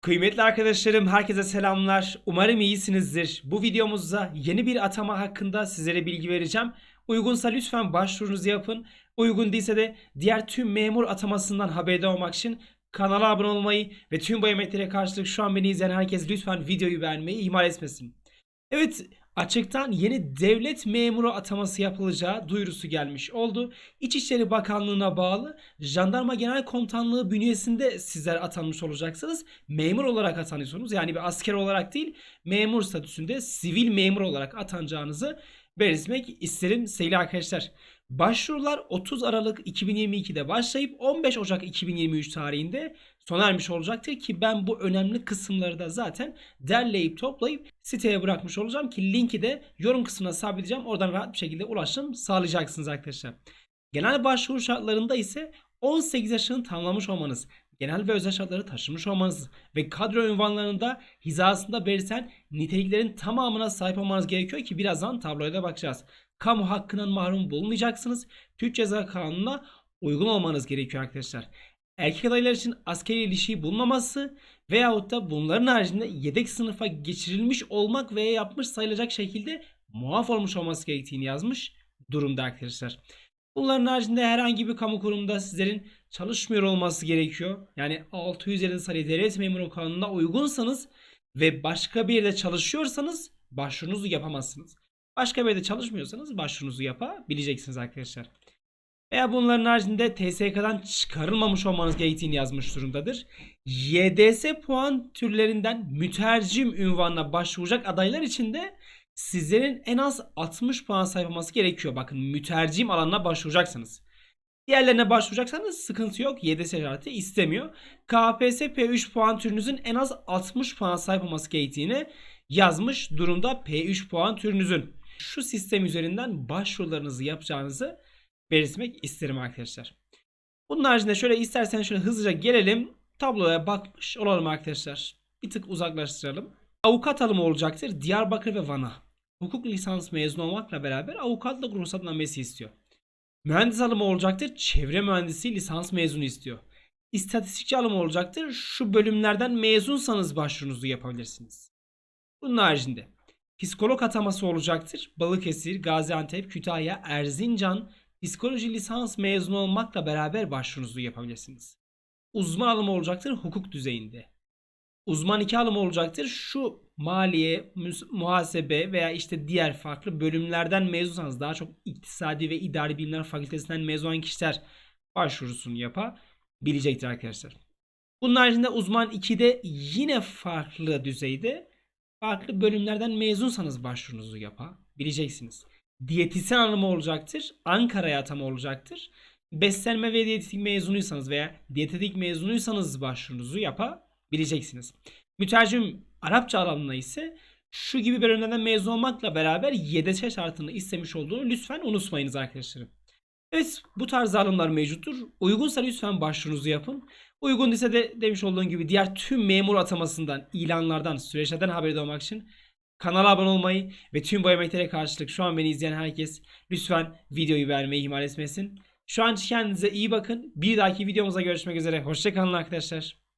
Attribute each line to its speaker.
Speaker 1: Kıymetli arkadaşlarım, herkese selamlar. Umarım iyisinizdir. Bu videomuzda yeni bir atama hakkında sizlere bilgi vereceğim. Uygunsa lütfen başvurunuzu yapın. Uygun değilse de diğer tüm memur atamasından haberdar olmak için kanala abone olmayı ve tüm bu emeklere karşılık şu an beni izleyen herkes lütfen videoyu beğenmeyi ihmal etmesin. Evet, açıktan yeni devlet memuru ataması yapılacağı duyurusu gelmiş oldu. İçişleri Bakanlığı'na bağlı Jandarma Genel Komutanlığı bünyesinde sizler atanmış olacaksınız. Memur olarak atanıyorsunuz. Yani bir asker olarak değil, memur statüsünde sivil memur olarak atanacağınızı belirtmek isterim sevgili arkadaşlar. Başvurular 30 Aralık 2022'de başlayıp 15 Ocak 2023 tarihinde sona ermiş olacaktır ki ben bu önemli kısımları da zaten derleyip toplayıp siteye bırakmış olacağım ki linki de yorum kısmına sabitleyeceğim. Oradan rahat bir şekilde ulaşım sağlayacaksınız arkadaşlar. Genel başvuru şartlarında ise 18 yaşını tamamlamış olmanız, genel ve özel şartları taşımış olmanız ve kadro ünvanlarında hizasında belirten niteliklerin tamamına sahip olmanız gerekiyor ki birazdan tabloya da bakacağız. Kamu hakkından mahrum bulunmayacaksınız. Türk Ceza Kanunu'na uygun olmanız gerekiyor arkadaşlar. Erkek adaylar için askeri ilişiği bulunmaması veyahut da bunların haricinde yedek sınıfa geçirilmiş olmak veya yapmış sayılacak şekilde muaf olmuş olması gerektiğini yazmış durumda arkadaşlar. Bunların haricinde herhangi bir kamu kurumunda sizlerin çalışmıyor olması gerekiyor. Yani 650 sayılı devlet memuru kanununa uygunsanız ve başka bir yerde çalışıyorsanız başvurunuzu yapamazsınız. Başka bir yerde çalışmıyorsanız başvurunuzu yapabileceksiniz arkadaşlar. Veya bunların haricinde TSK'dan çıkarılmamış olmanız gerektiğini yazmış durumdadır. YDS puan türlerinden mütercim ünvanına başvuracak adaylar için de sizlerin en az 60 puan sahip olması gerekiyor. Bakın mütercim alanına başvuracaksınız. Diğerlerine başvuracaksanız sıkıntı yok. YDS şartı istemiyor. KPSS P3 puan türünüzün en az 60 puan sahip olması gerektiğini yazmış durumda P3 puan türünüzün. Şu sistem üzerinden başvurularınızı yapacağınızı belirtmek isterim arkadaşlar. Bunun haricinde şöyle isterseniz şöyle hızlıca gelelim. Tabloya bakmış olalım arkadaşlar. Bir tık uzaklaştıralım. Avukat alımı olacaktır Diyarbakır ve Van'a. Hukuk lisans mezunu olmakla beraber avukatlık ruhsatnamesi istiyor. Mühendis alımı olacaktır. Çevre mühendisi lisans mezunu istiyor. İstatistikçi alımı olacaktır. Şu bölümlerden mezunsanız başvurunuzu yapabilirsiniz. Bunun haricinde psikolog ataması olacaktır. Balıkesir, Gaziantep, Kütahya, Erzincan psikoloji lisans mezunu olmakla beraber başvurunuzu yapabilirsiniz. Uzman alımı olacaktır hukuk düzeyinde. Uzman iki alımı olacaktır. Şu maliye, muhasebe veya işte diğer farklı bölümlerden mezunsanız daha çok iktisadi ve idari bilimler fakültesinden mezun kişiler başvurusunu yapabilecektir arkadaşlar. Bunun haricinde uzman 2'de yine farklı düzeyde farklı bölümlerden mezunsanız başvurunuzu yapabileceksiniz. Diyetisyen alımı olacaktır. Ankara'ya atama olacaktır. Beslenme ve diyetetik mezunuysanız veya diyetetik mezunuysanız başvurunuzu yapabileceksiniz. Mütercim Arapça alanına ise şu gibi bölümlerden mezun olmakla beraber YDS şartını istemiş olduğunu lütfen unutmayınız arkadaşlarım. Evet bu tarz alımlar mevcuttur. Uygunsa lütfen başvurunuzu yapın. Uygun ise de demiş olduğum gibi diğer tüm memur atamasından, ilanlardan, süreçlerden haberdar olmak için kanala abone olmayı ve tüm bu emeklere karşılık şu an beni izleyen herkes lütfen videoyu beğenmeyi ihmal etmesin. Şu an kendinize iyi bakın. Bir dahaki videomuza görüşmek üzere. Hoşçakalın arkadaşlar.